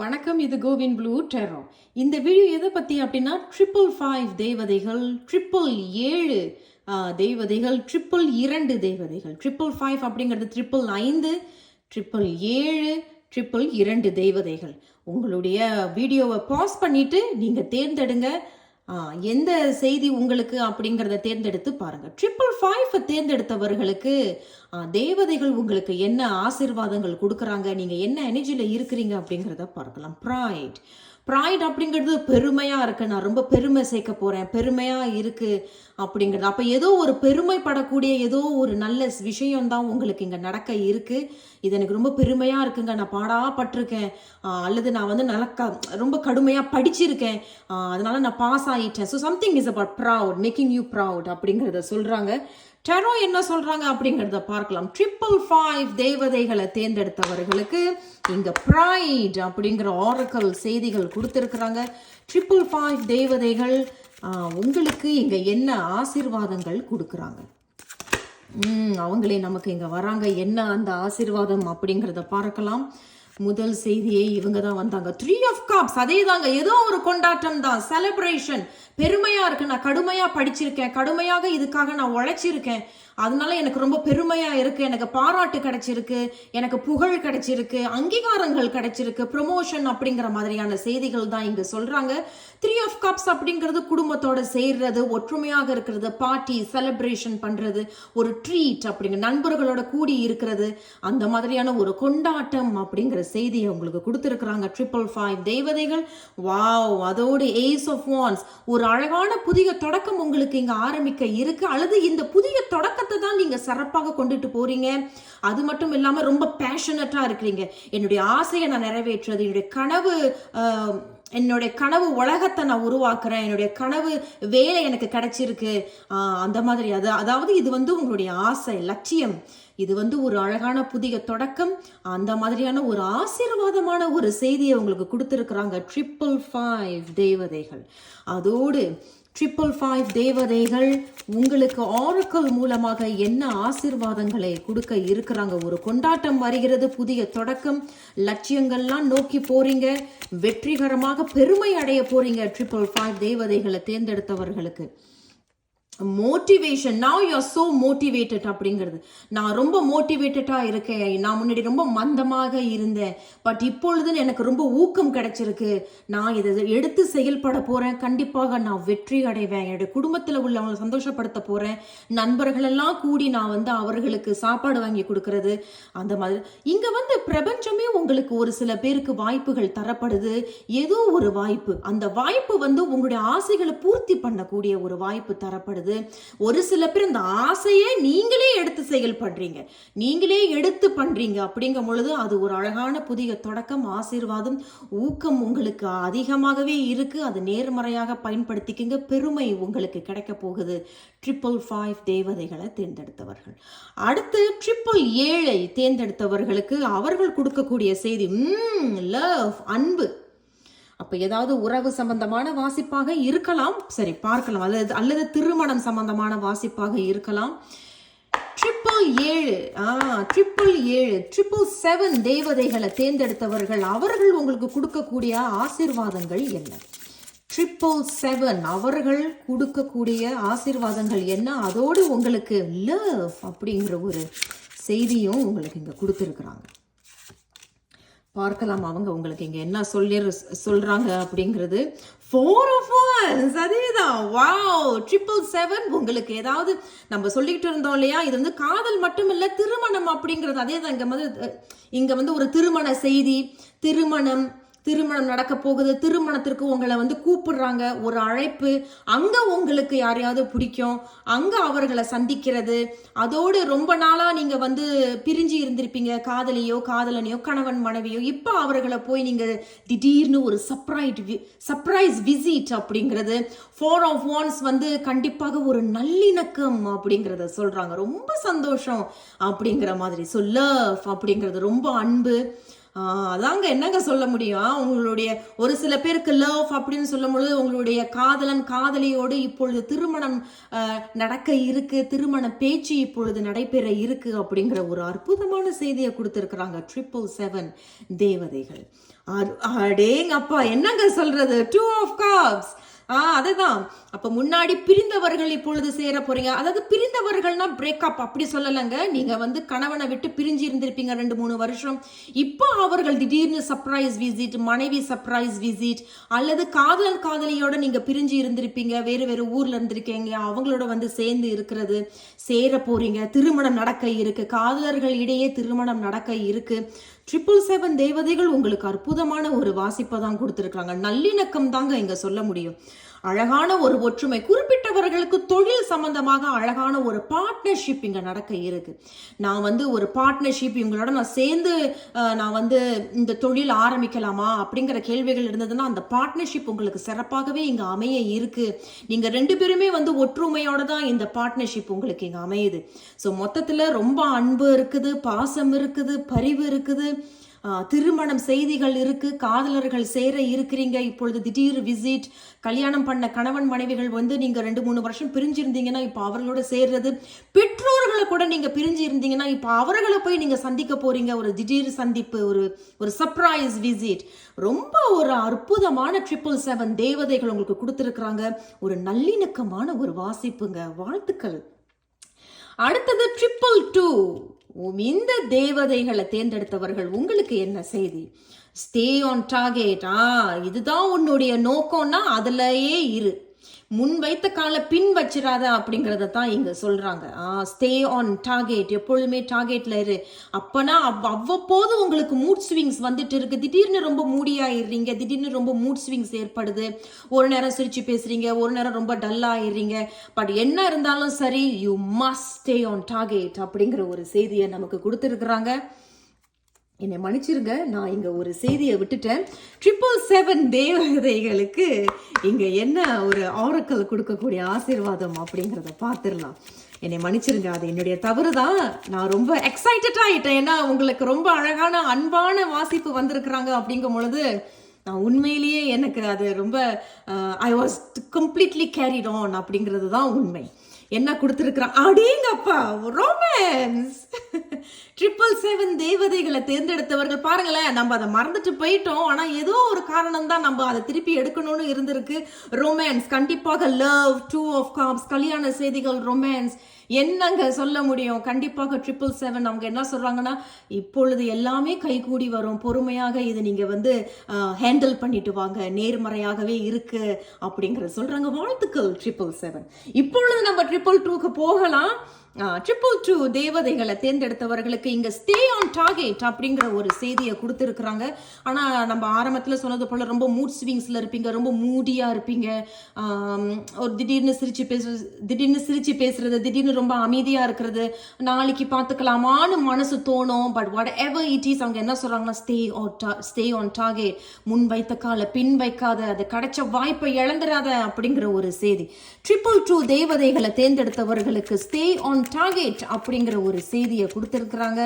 வணக்கம் இது CoWIN blue டெரோ. இந்த வீடியோ எதை பற்றி அப்படின்னா ட்ரிபிள் ஃபைவ் தேவதைகள் ட்ரிபிள் ஏழு தெய்வதைகள் தேவதைகள் ட்ரிபிள் இரண்டு தேவதைகள். ட்ரிபிள் ஃபைவ் அப்படிங்கிறது ட்ரிபிள் ஐந்து ட்ரிபிள் ஏழு ட்ரிபிள் இரண்டு தேவதைகள். உங்களுடைய வீடியோவை பாஸ் பண்ணிவிட்டு நீங்கள் தேர்ந்தெடுங்க. எந்த செய்தி உங்களுக்கு அப்படிங்கிறத தேர்ந்தெடுத்து பாருங்க. ட்ரிபிள் ஃபைவ் தேர்ந்தெடுத்தவர்களுக்கு தேவதைகள் உங்களுக்கு என்ன ஆசீர்வாதங்கள் கொடுக்குறாங்க நீங்க என்ன எனர்ஜியில் இருக்கிறீங்க அப்படிங்கிறத பார்க்கலாம். ப்ரைட் ப்ராய்ட் அப்படிங்கிறது பெருமையாக இருக்கு. நான் ரொம்ப பெருமை சேர்க்க போகிறேன் பெருமையாக இருக்குது அப்படிங்கிறது. அப்போ ஏதோ ஒரு பெருமைப்படக்கூடிய ஏதோ ஒரு நல்ல விஷயம் தான் உங்களுக்கு இங்கே நடக்க இருக்குது இது எனக்கு ரொம்ப பெருமையாக இருக்குங்க. நான் பாடாப்பட்டிருக்கேன். அல்லது நான் வந்து நல்ல க ரொம்ப கடுமையாக படிச்சிருக்கேன். அதனால நான் பாஸ் ஆகிட்டேன் so something is about proud making you proud அப்படிங்கிறத சொல்கிறாங்க டெரோ என்ன சொல்றாங்க அப்படிங்கிறத பார்க்கலாம். ட்ரிபிள் ஃபைவ் தேவதைகளை தேர்ந்தெடுத்தவர்களுக்கு இங்க ப்ரைட் அப்படிங்கிற ஆரக்கல் செய்திகள் கொடுத்துருக்குறாங்க. ட்ரிபிள் ஃபைவ் தேவதைகள் உங்களுக்கு இங்க என்ன ஆசீர்வாதங்கள் கொடுக்குறாங்க? அவங்களே நமக்கு இங்க வராங்க. என்ன அந்த ஆசிர்வாதம் அப்படிங்கிறத பார்க்கலாம். முதல் செய்தியை இவங்க தான் வந்தாங்க. த்ரீ ஆஃப் காப்ஸ் அதே தாங்க. ஏதோ ஒரு கொண்டாட்டம் தான். செலிப்ரேஷன் பெருமையாக இருக்கு. நான் கடுமையாக படிச்சிருக்கேன். கடுமையாக இதுக்காக நான் உழைச்சிருக்கேன். அதனால எனக்கு ரொம்ப பெருமையாக இருக்குது எனக்கு பாராட்டு கிடைச்சிருக்கு. எனக்கு புகழ் கிடைச்சிருக்கு. அங்கீகாரங்கள் கிடைச்சிருக்கு. ப்ரொமோஷன் அப்படிங்கிற மாதிரியான செய்திகள் தான் இங்கே சொல்கிறாங்க த்ரீ ஆஃப் கப்ஸ் அப்படிங்கிறது குடும்பத்தோட சேர்றது ஒற்றுமையாக இருக்கிறது பார்ட்டி செலிப்ரேஷன் பண்ணுறது ஒரு ட்ரீட் அப்படிங்கிற நண்பர்களோட கூடி இருக்கிறது. அந்த மாதிரியான ஒரு கொண்டாட்டம் அப்படிங்கிற செய்தியை உங்களுக்கு கொடுத்துருக்குறாங்க. ட்ரிபிள் ஃபைவ் தேவதைகள். வாவ் அதோடு ஏஸ் ஆஃப் வான்ஸ் ஒரு அழகான புதிய தொடக்கம் உங்களுக்கு இங்கே ஆரம்பிக்க இருக்கு. அல்லது இந்த புதிய தொடக்கத்தை தான் நீங்க சிறப்பாக கொண்டுட்டு போறீங்க. அது மட்டும் இல்லாம ரொம்ப பேஷனட்டா இருக்கிறீங்க. என்னுடைய ஆசையை நான் நிறைவேற்றுறது என்னுடைய கனவு என்னுடைய கனவு உலகத்தை நான் உருவாக்குறேன். என்னுடைய கனவு வேலை எனக்கு கிடைச்சிருக்கு. அந்த மாதிரி. அது அதாவது இது வந்து உங்களுடைய ஆசை லட்சியம். இது வந்து ஒரு அழகான புதிய தொடக்கம். அந்த மாதிரியான ஒரு ஆசீர்வாதமான ஒரு செய்தியை உங்களுக்கு கொடுத்துருக்குறாங்க. ட்ரிப்பிள் ஃபைவ் தேவதைகள். அதோடு ட்ரிபிள் ஃபைவ் தேவதைகள் உங்களுக்கு ஆரக்கல் மூலமாக என்ன ஆசீர்வாதங்களை கொடுக்க இருக்கிறாங்க? ஒரு கொண்டாட்டம் வருகிறது புதிய தொடக்கம் லட்சியங்கள்லாம் நோக்கி போறீங்க வெற்றிகரமாக பெருமை அடைய போறீங்க ட்ரிபிள் ஃபைவ் தேவதைகளை தேர்ந்தெடுத்தவர்களுக்கு. Motivation now you are so motivated அப்படிங்கிறது. நான் ரொம்ப மோட்டிவேட்டடாக இருக்கேன். நான் முன்னாடி ரொம்ப மந்தமாக இருந்தேன். பட் இப்பொழுதுன்னு எனக்கு ரொம்ப ஊக்கம் கிடைச்சிருக்கு. நான் இதை எடுத்து செயல்பட போகிறேன் கண்டிப்பாக நான் வெற்றி அடைவேன். என்னுடைய குடும்பத்தில் உள்ளவங்களை சந்தோஷப்படுத்த போகிறேன் நண்பர்களெல்லாம் கூடி நான் வந்து அவர்களுக்கு சாப்பாடு வாங்கி கொடுக்கறது. அந்த மாதிரி. இங்கே வந்து பிரபஞ்சமே உங்களுக்கு ஒரு சில பேருக்கு வாய்ப்புகள் தரப்படுது. ஏதோ ஒரு வாய்ப்பு. அந்த வாய்ப்பு வந்து உங்களுடைய ஆசைகளை பூர்த்தி பண்ணக்கூடிய ஒரு வாய்ப்பு தரப்படுது. ஒரு சில பேர் இந்த ஆசையை நீங்களே எடுத்து செயல்படுறீங்க. நீங்களே எடுத்து பண்றீங்க அப்படிங்கும் பொழுது அது ஒரு அழகான புதிய தொடக்கம் ஆசீர்வாதம் ஊக்கம் உங்களுக்கு அதிகமாகவே இருக்கு. அது நேர்மறையாக பயன்படுத்திக்கங்க. பெருமை உங்களுக்கு கிடைக்க போகுது. ட்ரிபிள் ஃபைவ் தேவதைகளை தேர்ந்தெடுத்தவர்கள். அடுத்து ட்ரிபிள் ஏழை தேர்ந்தெடுத்தவர்களுக்கு அவர்கள் கொடுக்கக்கூடிய செய்தி லவ் அன்பு. அப்ப ஏதாவது உறவு சம்பந்தமான வாசிப்பாக இருக்கலாம். சரி பார்க்கலாம். அல்லது அல்லது திருமணம் சம்பந்தமான வாசிப்பாக இருக்கலாம். ட்ரிபிள் ஏழு ஆ ட்ரிபிள் ஏழு ட்ரிபிள் செவன் தேவதைகளை தேர்ந்தெடுத்தவர்கள் அவர்கள் உங்களுக்கு கொடுக்கக்கூடிய ஆசீர்வாதங்கள் என்ன? ட்ரிபிள் செவன் அவர்கள் கொடுக்கக்கூடிய ஆசீர்வாதங்கள் என்ன? அதோடு உங்களுக்கு லவ் அப்படிங்கிற ஒரு செய்தியும் உங்களுக்கு இங்கே கொடுத்துருக்குறாங்க. பார்க்கலாம் அவங்க உங்களுக்கு இங்கே என்ன சொல்லி சொல்கிறாங்க அப்படிங்கிறது. ஃபோர் ஆஃப் ஒன்ஸ் அதேதான். வாவ் ட்ரிபிள் செவன் உங்களுக்கு ஏதாவது நம்ம சொல்லிக்கிட்டு இருந்தோம் இல்லையா? இது வந்து காதல் மட்டும் இல்லை திருமணம் அப்படிங்கிறது. அதே தான் இங்கே வந்து இங்கே வந்து ஒரு திருமண செய்தி திருமணம் திருமணம் நடக்க போகுது. திருமணத்திற்கு உங்களை வந்து கூப்பிடுறாங்க. ஒரு அழைப்பு. அங்க உங்களுக்கு யாரையாவது பிடிக்கும். அங்க அவர்களை சந்திக்கிறது. அதோடு ரொம்ப நாளா நீங்க வந்து பிரிஞ்சு இருந்திருப்பீங்க. காதலியோ காதலனையோ கணவன் மனைவியோ. இப்போ அவர்களை போய் நீங்க திடீர்னு ஒரு சர்ப்ரைட் சர்ப்ரைஸ் விசிட் அப்படிங்கிறது ஃபோர் ஆஃப் ஒன்ஸ் வந்து கண்டிப்பாக ஒரு நல்லிணக்கம் அப்படிங்கிறத சொல்றாங்க. ரொம்ப சந்தோஷம் அப்படிங்கிற மாதிரி. ஸோ லவ் அப்படிங்கிறது ரொம்ப அன்பு. அதாங்க என்னங்க சொல்ல முடியும்? உங்களுடைய ஒரு சில பேருக்கு லவ் அப்படின்னு சொல்லும் பொழுது உங்களுடைய காதலன் காதலியோடு இப்பொழுது திருமணம் நடக்க இருக்கு திருமண பேச்சு இப்பொழுது நடைபெற இருக்கு அப்படிங்கிற ஒரு அற்புதமான செய்தியை கொடுத்துருக்குறாங்க ட்ரிபிள் செவன் தேவதைகள். அடேங்கப்பா என்னங்க சொல்றது? டூ ஆஃப் காப்ஸ் ஆ அதுதான். அப்ப முன்னாடி பிரிந்தவர்கள் இப்பொழுது சேர போறீங்க. அதாவது பிரிந்தவர்கள்னா பிரேக்கப் அப்படி சொல்லலைங்க. நீங்க வந்து கணவனை விட்டு பிரிஞ்சு இருந்திருப்பீங்க ரெண்டு மூணு வருஷம். இப்போ அவர்கள் திடீர்னு சர்ப்ரைஸ் விசிட் மனைவி சர்ப்ரைஸ் விசிட் அல்லது காதலன் காதலியோட நீங்க பிரிஞ்சு இருந்திருப்பீங்க. வேறு வேறு ஊர்ல இருந்திருக்கீங்க. அவங்களோட வந்து சேர்ந்து இருக்கிறது. சேர போறீங்க. திருமணம் நடக்க இருக்கு. காதலர்கள் இடையே திருமணம் நடக்க இருக்கு. ட்ரிபிள் செவன் தேவதைகள் உங்களுக்கு அற்புதமான ஒரு வாசிப்பை தான் கொடுத்துருக்காங்க நல்லிணக்கம் தாங்க இங்கே சொல்ல முடியும். அழகான ஒரு ஒற்றுமை. குறிப்பிட்டவர்களுக்கு தொழில் சம்பந்தமாக அழகான ஒரு பார்ட்னர்ஷிப் இங்க நடக்க இருக்கு. நான் வந்து ஒரு பார்ட்னர்ஷிப் இவங்களோட நான் சேர்ந்து நான் வந்து இந்த தொழில் ஆரம்பிக்கலாமா அப்படிங்கிற கேள்விகள் இருந்ததுன்னா அந்த பார்ட்னர்ஷிப் உங்களுக்கு சிறப்பாகவே இங்க அமைய இருக்கு. நீங்க ரெண்டு பேருமே வந்து ஒற்றுமையோட தான் இந்த பார்ட்னர்ஷிப் உங்களுக்கு இங்க அமையுது. ஸோ மொத்தத்துல ரொம்ப அன்பு இருக்குது பாசம் இருக்குது பரிவு இருக்குது. திருமணம் செய்திகள் இருக்கு காதலர்கள் சேர இருக்கிறீங்க. இப்பொழுது திடீர் விசிட் கல்யாணம் பண்ண கணவன் மனைவிகள் வந்து நீங்க ரெண்டு மூணு வருஷம் பிரிஞ்சிருந்தீங்கன்னா இப்போ அவர்களோட சேர்றது. பெற்றோர்களை கூட நீங்க பிரிஞ்சு இருந்தீங்கன்னா இப்போ அவர்களை போய் நீங்க சந்திக்க போறீங்க. ஒரு திடீர் சந்திப்பு ஒரு ஒரு சர்ப்ரைஸ் விசிட் ரொம்ப ஒரு அற்புதமான ட்ரிபிள் செவன் தேவதைகள் உங்களுக்கு கொடுத்துருக்குறாங்க. ஒரு நல்லிணக்கமான ஒரு வாசிப்புங்க. வாழ்த்துக்கள். அடுத்தது ட்ரிபிள் டூ இந்த தேவதைகளை தேர்ந்தெடுத்தவர்கள் உங்களுக்கு என்ன செய்தி? ஸ்டே ஆன் டார்கெட் ஆ இதுதான் உன்னுடைய நோக்கம்னா அதுலயே இரு. முன் வைத்த காலை பின் வச்சிடாத அப்படிங்கிறத தான் இங்கே சொல்கிறாங்க ஸ்டே ஆன் டார்கெட் எப்பொழுதுமே டார்கெட்டில் இரு. அப்போனா அவ்- அவ்வப்போது உங்களுக்கு மூட் ஸ்விங்ஸ் வந்துட்டு இருக்குது திடீர்னு ரொம்ப மூடியாயிடுறீங்க திடீர்னு ரொம்ப மூட் ஸ்விங்ஸ் ஏற்படுது. ஒரு நேரம் சிரித்து பேசுகிறீங்க ஒரு நேரம் ரொம்ப டல்லாகிடுறீங்க பட் என்ன இருந்தாலும் சரி you must stay on target அப்படிங்கிற ஒரு செய்தியை நமக்கு கொடுத்துருக்குறாங்க. என்னை மன்னிச்சிருங்க நான் இங்கே ஒரு செய்தியை விட்டுட்டேன். ட்ரிபிள் செவன் தேவதைகளுக்கு இங்கே என்ன ஒரு ஆரக்கல் கொடுக்கக்கூடிய ஆசீர்வாதம் அப்படிங்கிறத பார்த்துடலாம். என்னை மன்னிச்சிருங்க அது என்னுடைய தவறு தான் நான் ரொம்ப எக்ஸைட்டட் ஆயிட்டேன். ஏன்னா உங்களுக்கு ரொம்ப அழகான அன்பான வாசிப்பு வந்திருக்கிறாங்க அப்படிங்கும் பொழுது நான் உண்மையிலேயே எனக்கு அது ரொம்ப I was completely carried on அப்படிங்கிறது தான் உண்மை. என்ன கொடுத்துருக்குறான்? அப்படிங்கப்பா ரொமான்ஸ் ட்ரிபிள் செவன் தேவதைகளை தேர்ந்தெடுத்தவர்கள். பாருங்களேன் நம்ம அதை மறந்துட்டு போயிட்டோம். ஆனா ஏதோ ஒரு காரணம் தான் நம்ம அதை திருப்பி எடுக்கணும்னு இருந்திருக்கு. ரொமான்ஸ் கண்டிப்பாக லவ் டூ ஆஃப் காப்ஸ் கல்யாண செய்திகள் ரொமான்ஸ் என்னங்க சொல்ல முடியும்? கண்டிப்பாக ட்ரிபிள் செவன் அவங்க என்ன சொல்றாங்கன்னா இப்பொழுது எல்லாமே கைகூடி வரும். பொறுமையாக இதை நீங்க வந்து ஹேண்டில் பண்ணிட்டு வாங்க. நேர்மறையாகவே இருக்கு அப்படிங்கறத சொல்றாங்க. வாழ்த்துக்கள் ட்ரிபிள் செவன் இப்பொழுது நம்ம ட்ரிபிள் டூக்கு போகலாம். ட்ரிபிள் டூ தேவதைகளை தேர்ந்தெடுத்தவர்களுக்கு இங்க ஸ்டே ஆன் டார்கெட் அப்படிங்கிற ஒரு செய்தியை கொடுத்துருக்குறாங்க. ஆனால் நம்ம ஆரம்பத்தில் சொன்னது போல ரொம்ப மூட் ஸ்விங்ஸில் இருப்பீங்க ரொம்ப மூடியாக இருப்பீங்க. ஒரு திடீர்னு சிரிச்சு பேசு திடீர்னு சிரிச்சு பேசுறது திடீர்னு ரொம்ப அமைதியாக இருக்கிறது. நாளைக்கு பார்த்துக்கலாமான்னு மனசு தோணும் but whatever it is அவங்க என்ன சொல்கிறாங்கன்னா ஸ்டே ஆன் டா ஸ்டே ஆன் டார்கெட் முன் வைத்த காலை பின் வைக்காத அது கிடைச்ச வாய்ப்பை இழந்துடாத அப்படிங்கிற ஒரு செய்தி. ட்ரிபிள் டூ தேவதைகளை தேர்ந்தெடுத்தவர்களுக்கு ஸ்டே ஆன் டார்கெட் அப்படிங்கிற ஒரு செய்தியை கொடுத்துருக்குறாங்க.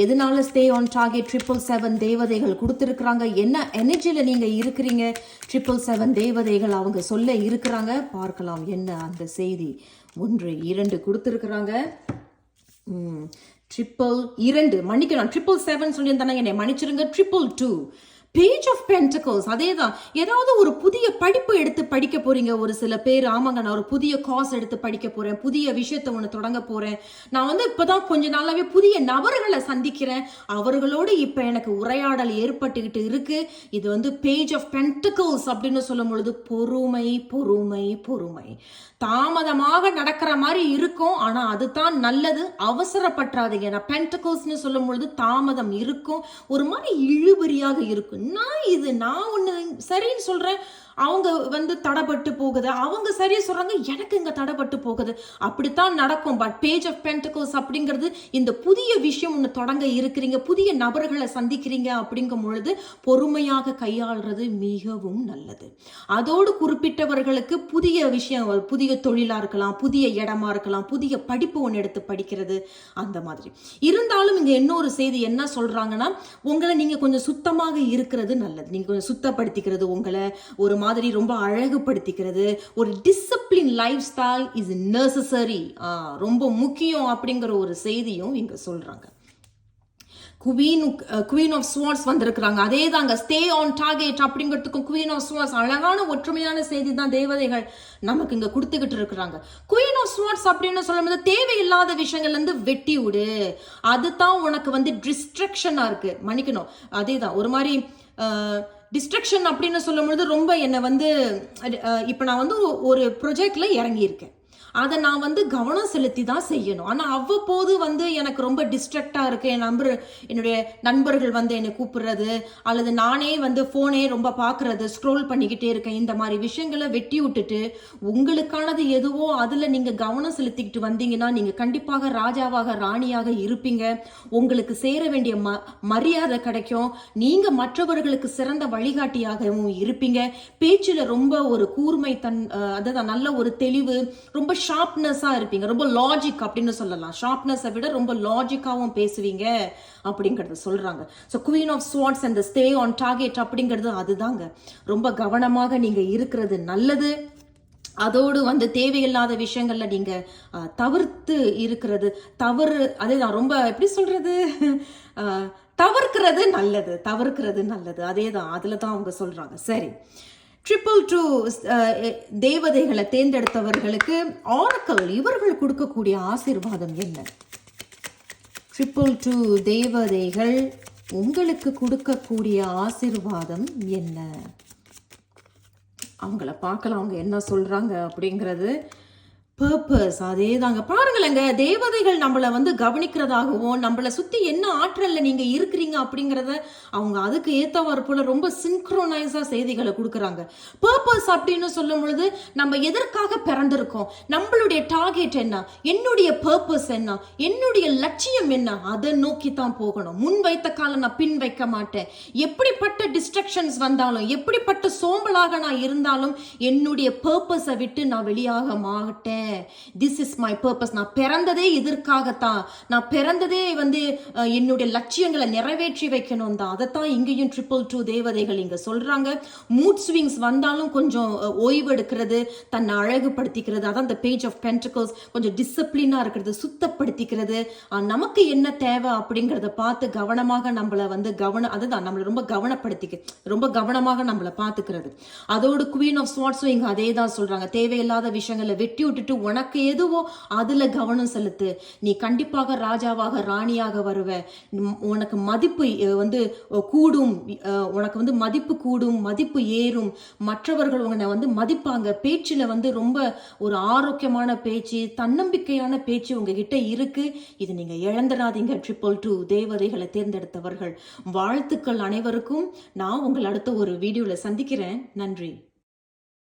எதனால stay on target triple seven தேவதைகள் கொடுத்துருக்குறாங்க. என்ன எனர்ஜியில் நீங்கள் இருக்கிறீங்க? ட்ரிபிள் செவன் தேவதைகள் அவங்க சொல்ல இருக்கிறாங்க. பார்க்கலாம் என்ன அந்த செய்தி. ஒன்று இரண்டு கொடுத்துருக்குறாங்க. ட்ரிபிள் இரண்டு மன்னிக்கணும். ட்ரிபிள் செவன் சொல்லியிருந்தாங்க என்னை மன்னிச்சிருங்க. Triple two page of pentacles அதே தான் ஏதாவது ஒரு புதிய படிப்பு எடுத்து படிக்க போறீங்க. ஒரு சில பேர் ஆமாங்க நான் ஒரு புதிய காஸ் எடுத்து படிக்க போறேன். புதிய விஷயத்தை ஒன்று தொடங்க போறேன். நான் வந்து இப்போதான் கொஞ்ச நாளாவே புதிய நபர்களை சந்திக்கிறேன். அவர்களோடு இப்போ எனக்கு உரையாடல் ஏற்பட்டுக்கிட்டு இருக்கு. இது வந்து பேஜ் ஆஃப் பென்டகோஸ் அப்படின்னு சொல்லும் பொழுது பொறுமை பொறுமை பொறுமை. தாமதமாக நடக்கிற மாதிரி இருக்கும். ஆனால் அதுதான் நல்லது. அவசரப்பட்டுறாதீங்க நான் பென்டகல்ஸ்னு சொல்லும் பொழுது தாமதம் இருக்கும். ஒரு மாதிரி இழுபறியாக இருக்கும். நான் இது நான் ஒன்று சரின்னு சொல்கிறேன் அவங்க வந்து தடைப்பட்டு போகுது. அவங்க சரியா சொல்றாங்க எனக்கு இங்க தடைப்பட்டு போகுது. அப்படித்தான் நடக்கும். பட் பேஜ் ஆஃப் பென்டகோஸ் அப்படிங்கிறது இந்த புதிய விஷயம் ஒன்று தொடங்க இருக்கிறீங்க. புதிய நபர்களை சந்திக்கிறீங்க அப்படிங்கும் பொழுது பொறுமையாக கையாளுறது மிகவும் நல்லது. அதோடு குறிப்பிட்டவர்களுக்கு புதிய விஷயம் புதிய தொழிலா இருக்கலாம் புதிய இடமா இருக்கலாம் புதிய படிப்பு ஒன்று எடுத்து படிக்கிறது அந்த மாதிரி. இருந்தாலும் இங்க இன்னொரு செய்தி என்ன சொல்றாங்கன்னா உங்களை நீங்க கொஞ்சம் சுத்தமாக இருக்கிறது நல்லது. நீங்க கொஞ்சம் சுத்தப்படுத்திக்கிறது உங்களை ஒரு மாதிரி ரொம்ப அழகுபடுத்திக்கிறது. ஒரு discipline lifestyle is necessary ரொம்ப முக்கியம் அப்படிங்கிற ஒரு செய்தியும் இங்க சொல்றாங்க. குவீன் குவீன் ஆஃப் ஸ்வார்ட்ஸ் வந்திருக்கிறாங்க. அதே தாங்க ஸ்டே ஆன் டார்கெட் அப்படிங்கிறதுக்கும் குவீன் ஆஃப் ஸ்வார்ட்ஸ் அழகான ஒற்றுமையான செய்தி தான் தேவதைகள் நமக்கு இங்க கொடுத்துக்கிட்டு இருக்கிறாங்க. குவீன் ஆஃப் ஸ்வார்ட்ஸ் அப்படின்னு சொல்லும்போது தேவையில்லாத விஷயங்கள்ல இருந்து வெட்டி விடு. அதுதான் உனக்கு வந்து டிஸ்ட்ரக்ஷனாக இருக்கு. மன்னிக்கணும். அதே தான் ஒரு மாதிரி டிஸ்ட்ரக்ஷன் அப்படின்னு சொல்லும்பொழுது ரொம்ப என்னை வந்து இப்போ நான் வந்து ஒரு ப்ரொஜெக்டில் இறங்கியிருக்கேன். அதை நான் வந்து கவனம் செலுத்தி தான் செய்யணும். ஆனால் அவ்வப்போது வந்து எனக்கு ரொம்ப டிஸ்ட்ரக்டாக இருக்குது என் நம்பர் என்னுடைய நண்பர்கள் வந்து என்னை கூப்பிடுறது அல்லது நானே வந்து ஃபோனே ரொம்ப பார்க்குறது ஸ்க்ரோல் பண்ணிக்கிட்டே இருக்கேன். இந்த மாதிரி விஷயங்களை வெட்டி விட்டுட்டு உங்களுக்கானது எதுவோ அதில் நீங்கள் கவனம் செலுத்திக்கிட்டு வந்தீங்கன்னா நீங்கள் கண்டிப்பாக ராஜாவாக ராணியாக இருப்பீங்க. உங்களுக்கு சேர வேண்டிய ம மரியாதை கிடைக்கும். நீங்கள் மற்றவர்களுக்கு சிறந்த வழிகாட்டியாகவும் இருப்பீங்க. பேச்சில் ரொம்ப ஒரு கூர்மை தன் அதான் அதுதான் நல்ல ஒரு தெளிவு ரொம்ப ஷார்ப்னஸ்ஸாக இருப்பீங்க. ரொம்ப லாஜிக் அப்படின்னு சொல்லலாம். ஷார்ப்னஸை விட ரொம்ப லாஜிக்காகவும் பேசுவீங்க அப்படிங்கிறத சொல்கிறாங்க so queen of swords and stay on target அப்படிங்கிறது அதுதாங்க. ரொம்ப கவனமாக நீங்கள் இருக்கிறது நல்லது. அதோடு வந்து தேவையில்லாத விஷயங்கள்ல நீங்க தவிர்த்து இருக்கிறது. தவறு அதேதான் ரொம்ப எப்படி சொல்றது? தவிர்க்கிறது நல்லது. தவிர்க்கிறது நல்லது. அதே தான். அதில் தான் அவங்க சொல்கிறாங்க சரி. ட்ரிபிள் டூ uh, eh, தேவதைகளை தேர்ந்தெடுத்தவர்களுக்கு ஆரக்கல் இவர்கள் கொடுக்கக்கூடிய ஆசீர்வாதம் என்ன? ட்ரிபிள் டூ தேவதைகள் உங்களுக்கு கொடுக்கக்கூடிய ஆசிர்வாதம் என்ன? அவங்கள பார்க்கலாம் அவங்க என்ன சொல்கிறாங்க அப்படிங்கிறது பர்பஸ் அதே தாங்க பாருங்களேங்க தேவதைகள் நம்மளை வந்து கவனிக்கிறதாகவும் நம்மளை சுற்றி என்ன ஆற்றலில் நீங்கள் இருக்கிறீங்க அப்படிங்கிறத அவங்க அதுக்கு ஏற்றவாறு போல் ரொம்ப சின்க்ரோனைஸாக செய்திகளை கொடுக்குறாங்க. பர்பஸ் அப்படின்னு சொல்லும் பொழுது நம்ம எதற்காக பிறந்திருக்கோம்? நம்மளுடைய டார்கெட் என்ன? என்னுடைய பர்பஸ் என்ன? என்னுடைய லட்சியம் என்ன? அதை நோக்கி தான் போகணும். முன் வைத்த காலம் நான் பின் வைக்க மாட்டேன். எப்படிப்பட்ட டிஸ்ட்ரக்ஷன்ஸ் வந்தாலும் எப்படிப்பட்ட சோம்பலாக நான் இருந்தாலும் என்னுடைய பர்பஸை விட்டு நான் வெளியாக மாட்டேன். திஸ் இஸ் மை பர்பஸ் நான் பிறந்ததே இதற்காகத்தான் நான் பிறந்ததே வந்து என்னுடைய லட்சியங்களை நிறைவேற்றி வைக்கணும் தான். அதைத்தான் இங்கேயும் ட்ரிபிள் டூ தேவதைகள் இங்கே சொல்கிறாங்க மூட் ஸ்விங்ஸ் வந்தாலும் கொஞ்சம் அஹ், ஓய்வு எடுக்கிறது தன்னை அழகுபடுத்திக்கிறது. அதான் இந்த பேஜ் ஆஃப் பென்டிகல்ஸ் கொஞ்சம் டிசிப்ளினாக இருக்கிறது சுத்தப்படுத்திக்கிறது. நமக்கு என்ன தேவை அப்படிங்கிறத பார்த்து கவனமாக நம்மளை வந்து கவனம் அதுதான் நம்மளை ரொம்ப கவனப்படுத்திக்க ரொம்ப கவனமாக நம்மளை பார்த்துக்கிறது. அதோடு குவீன் ஆஃப் ஸ்வாட்ஸும் இங்கே அதே தான் சொல்கிறாங்க தேவையில்லாத விஷயங்களை வெட்டி விட்டுட்டு உனக்கு எதுவோ அதில் கவனம் செலுத்து. நீ கண்டிப்பாக ராஜாவாக ராணியாக வருவ. உனக்கு மதிப்பு வந்து கூடும். உனக்கு வந்து மதிப்பு கூடும் மதிப்பு ஏறும். மற்றவர்கள் உன்னை வந்து மதிப்பாங்க. பேச்சில் வந்து ரொம்ப ஒரு ஆரோக்கியமான பேச்சு தன்னம்பிக்கையான பேச்சு உங்ககிட்ட இருக்கு. இது நீங்கள் இழந்துடாதீங்க ட்ரிபிள் டூ தேவதைகளை தேர்ந்தெடுத்தவர்கள். வாழ்த்துக்கள் அனைவருக்கும். நான் உங்கள் அடுத்த ஒரு வீடியோவில் சந்திக்கிறேன். நன்றி.